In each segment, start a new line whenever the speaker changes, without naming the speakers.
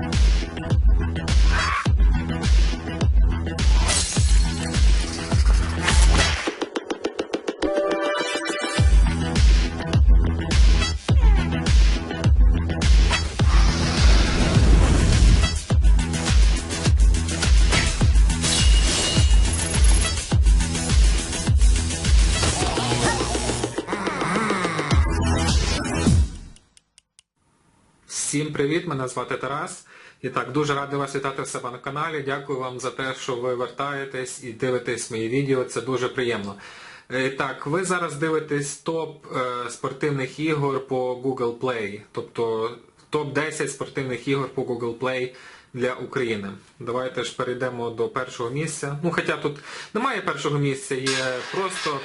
Thank you. Всім привіт! Мене звати Тарас. І так, дуже радий вас вітати в себе на каналі. Дякую вам за те, що ви вертаєтесь і дивитесь мої відео. Це дуже приємно. І так, ви зараз дивитесь топ е, спортивних ігор по Google Play. Тобто топ-10 спортивних ігор по Google Play для України. Давайте ж перейдемо до першого місця. Ну, хоча тут немає першого місця, є просто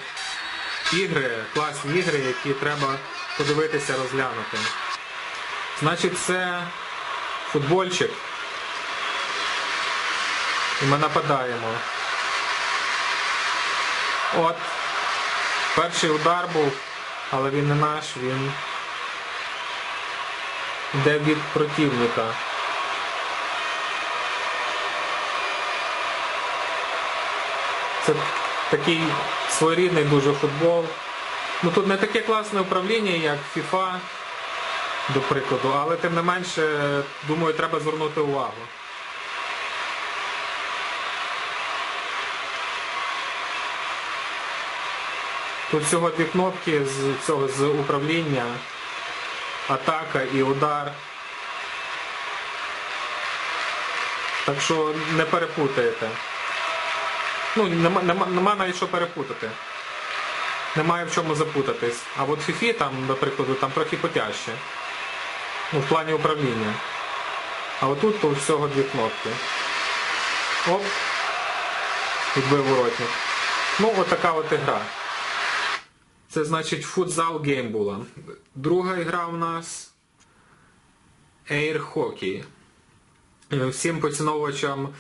ігри, класні ігри, які треба подивитися, розглянути. Значить, це футбольчик. І ми нападаємо. От. Перший удар був, але він не наш, він йде від противника. Це такий своєрідний дуже футбол. Ну тут не таке класне управління, як FIFA до прикладу, але тим не менше, думаю, треба звернути увагу. Тут всього дві кнопки з цього з управління, атака і удар. Так що не перепутаєте. Ну, нема, нема, нема навіть що перепутати. Немає в чому запутатись. А от фіфі там, до прикладу, там трохи потяжче. Ну, в плані управління. А отут то всього дві кнопки. Оп. Відбив воротник. Ну, от така от ігра. Це значить футзал гейм була. Друга ігра у нас Air Hockey. Е, Всім поціновувачам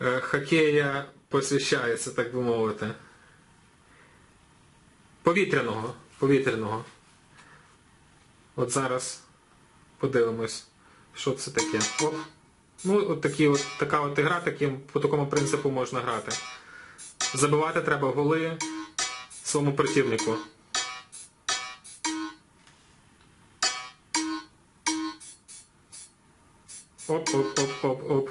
е, хокея посвящається, так би мовити. Повітряного. Повітряного. От зараз подивимось, що це таке. Оп. Ну, от, такі от така от ігра, таким, по такому принципу можна грати. Забивати треба голи своєму противнику. Оп, оп, оп, оп, оп.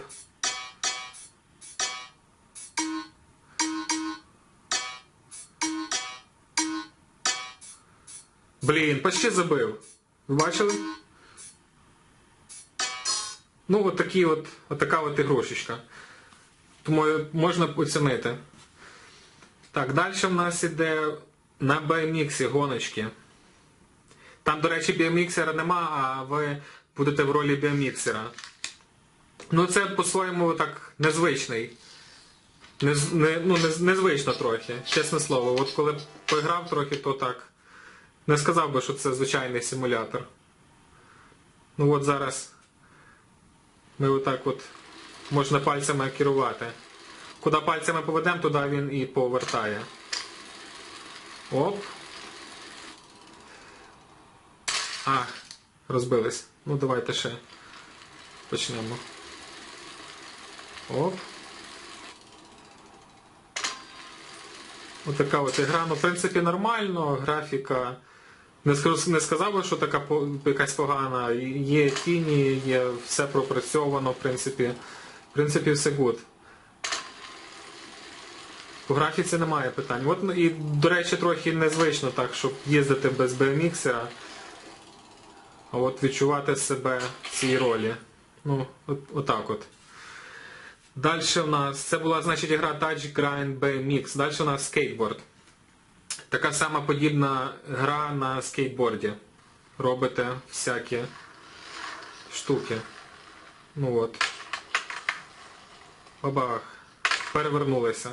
Блін, почти забив. Ви бачили? Ну, от такі от, от така от ігрушечка. Тому можна оцінити. Так, далі в нас іде на BMX гоночки. Там, до речі, біоміксера нема, а ви будете в ролі біоміксера. Ну це по-своєму так незвичний. Нез, не, ну, нез, незвично трохи, чесне слово. От коли пограв трохи, то так. Не сказав би, що це звичайний симулятор. Ну от зараз ми отак от можна пальцями керувати. Куди пальцями поведемо, туди він і повертає. Оп. А, розбились. Ну давайте ще почнемо. Оп. Отака от ігра. Ну, в принципі, нормально, графіка. Не сказав би, що така якась погана. Є тіні, є все пропрацьовано, в принципі. В принципі, все гуд. По графіці немає питань. От, ну, і, до речі, трохи незвично так, щоб їздити без BMX, а от відчувати себе в цій ролі. Ну, от, отак от. Далі в нас, це була, значить, гра Touch Grind BMX. Далі у нас скейтборд. Така сама подібна гра на скейтборді. Робите всякі штуки. Ну от. Бабах. Перевернулися.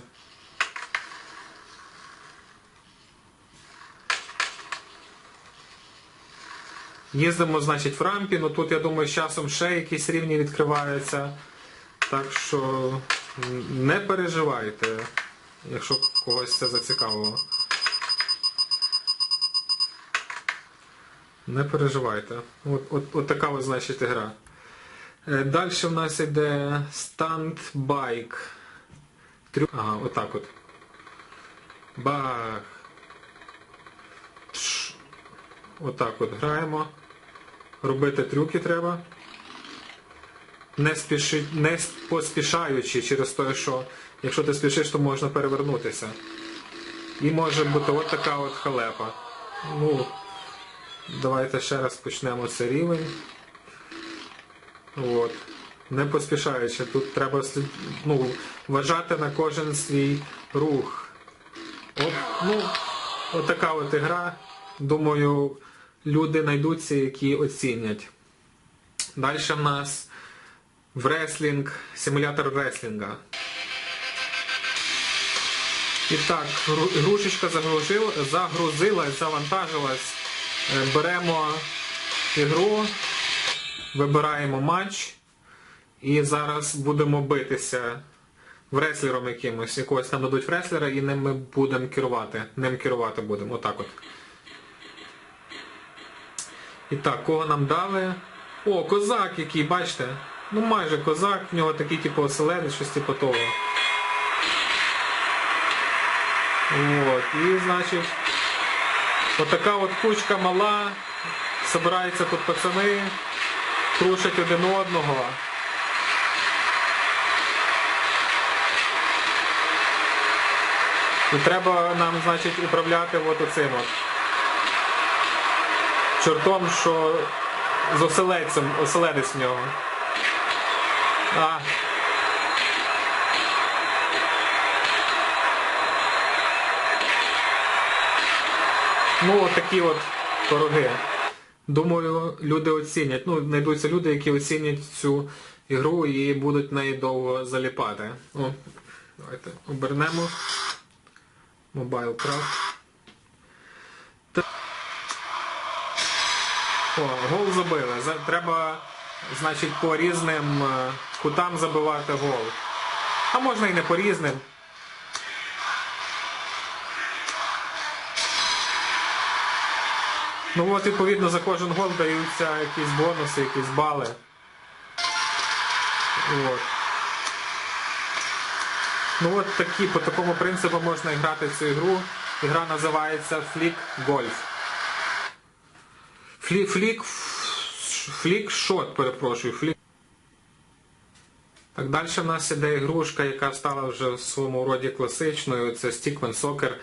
Їздимо, значить, в рампі, ну тут, я думаю, з часом ще якісь рівні відкриваються. Так що не переживайте, якщо когось це зацікавило. Не переживайте. От, от, от така ось, значить, гра. Далі в нас йде стандбайк. Трю... Ага, отак от. Бах. Тш. Отак от граємо. Робити трюки треба. Не, спіши... не поспішаючи через те, що якщо ти спішиш, то можна перевернутися. І може бути от така от халепа. Ну, давайте ще раз почнемо цей рівень. От. Не поспішаючи. Тут треба ну, вважати на кожен свій рух. От, ну, от така от ігра. Думаю, люди знайдуться, які оцінять. Далі в нас вреслінг, симулятор реслінга. І так, гру- грушечка загрузилась, завантажилась. Е, Беремо ігру, вибираємо матч і зараз будемо битися вреслером якимось. Якогось нам дадуть вреслера і ним ми будемо керувати. Ним керувати будемо. Отак от. І так, кого нам дали? О, козак який, бачите? Ну майже козак, в нього такий типу оселедець, щось типу того. От, і значить, отака от кучка мала, збираються тут пацани, крушать один одного. І треба нам, значить, управляти от оцим от. Чортом, що з оселедцем, оселедець в нього. А. Ну, от такі от пироги. Думаю, люди оцінять. Ну, знайдуться люди, які оцінять цю ігру і будуть неї довго заліпати. О, давайте обернемо. Mobile Craft. О, гол забили. Треба, значить, по різним е, кутам забивати гол. А можна і не по різним. Ну от, відповідно, за кожен гол даються якісь бонуси, якісь бали. От. Ну от такі, по такому принципу можна грати цю ігру. Ігра називається Flick Golf. Флік, флік, флік шот, перепрошую, флік. Так, далі в нас іде ігрушка, яка стала вже в своєму роді класичною. Це Stickman Soccer.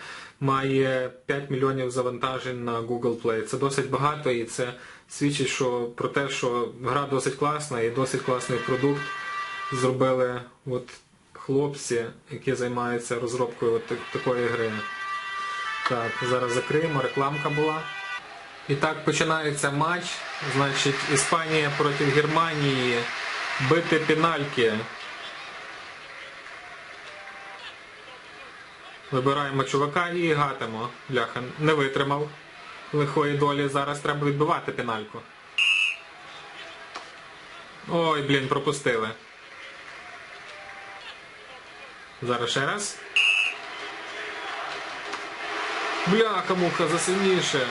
Має 5 мільйонів завантажень на Google Play. Це досить багато і це свідчить що, про те, що гра досить класна і досить класний продукт зробили от хлопці, які займаються розробкою от такої гри. Так, зараз закриємо, рекламка була. І так починається матч. Значить, Іспанія проти Германії. Бити пенальки. Вибираємо чувака і гатимо. Бляха, не витримав лихої долі. Зараз треба відбивати пенальку. Ой, блін, пропустили. Зараз ще раз. Бляха, муха, засильніше.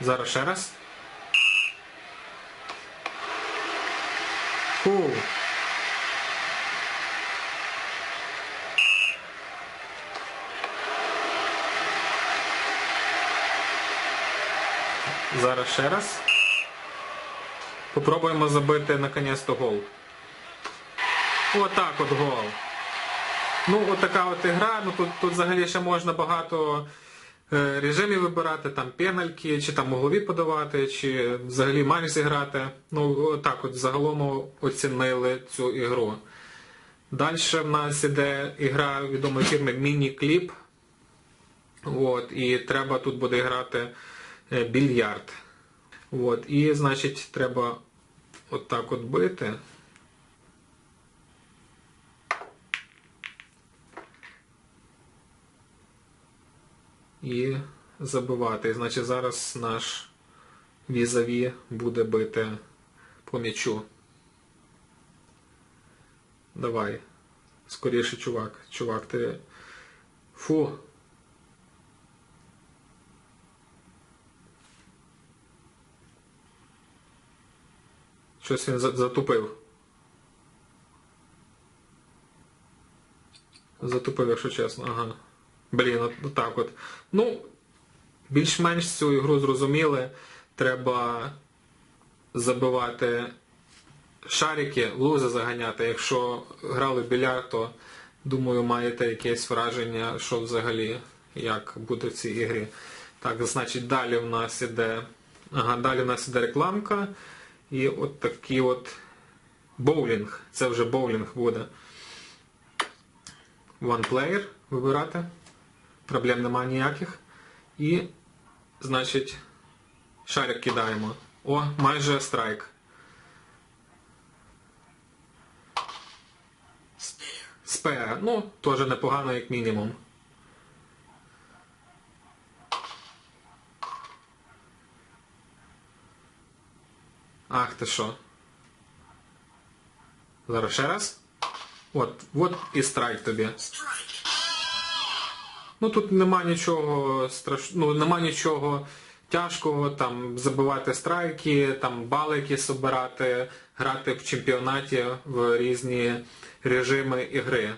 Зараз ще раз. Фу. Зараз ще раз. Попробуємо забити наконець-то гол. Отак от гол. Ну, от така от ігра, ну тут, тут взагалі ще можна багато е, режимів вибирати, там пенальки, чи там углові подавати, чи взагалі матч зіграти. Ну, отак от загалом оцінили цю ігру. Далі в нас іде ігра відомої фірми Міні-Кліп. От, і треба тут буде грати більярд. От, і, значить, треба отак от бити. і забивати. Значить, зараз наш візаві буде бити по м'ячу. Давай. Скоріше, чувак. Чувак, ти. Фу, Щось він за- затупив. Затупив, якщо чесно. Ага. Блін, от, так от. Ну, більш-менш цю ігру зрозуміли. Треба забивати шарики, лузи заганяти. Якщо грали в біляр, то думаю, маєте якесь враження, що взагалі як буде в цій ігрі. Так, значить, далі в нас іде. Ага, далі в нас іде рекламка. І от такий от боулінг. Це вже боулінг буде. One player вибирати. Проблем немає ніяких. І, значить, шарик кидаємо. О, майже страйк. Спея. Ну, теж непогано, як мінімум. Ах ти що. Зараз ще раз. От, от і страйк тобі. Ну тут нема нічого страш... ну, нема нічого тяжкого, там забивати страйки, там бали якісь собирати, грати в чемпіонаті в різні режими ігри.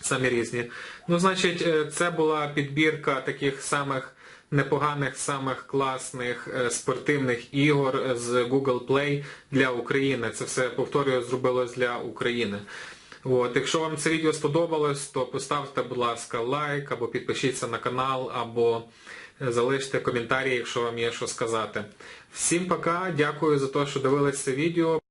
Самі різні. Ну, значить, е, це була підбірка таких самих непоганих, самих класних е, спортивних ігор з Google Play для України. Це все, повторюю, зробилось для України. От, якщо вам це відео сподобалось, то поставте, будь ласка, лайк, або підпишіться на канал, або е, залиште коментарі, якщо вам є що сказати. Всім пока, дякую за те, що дивились це відео.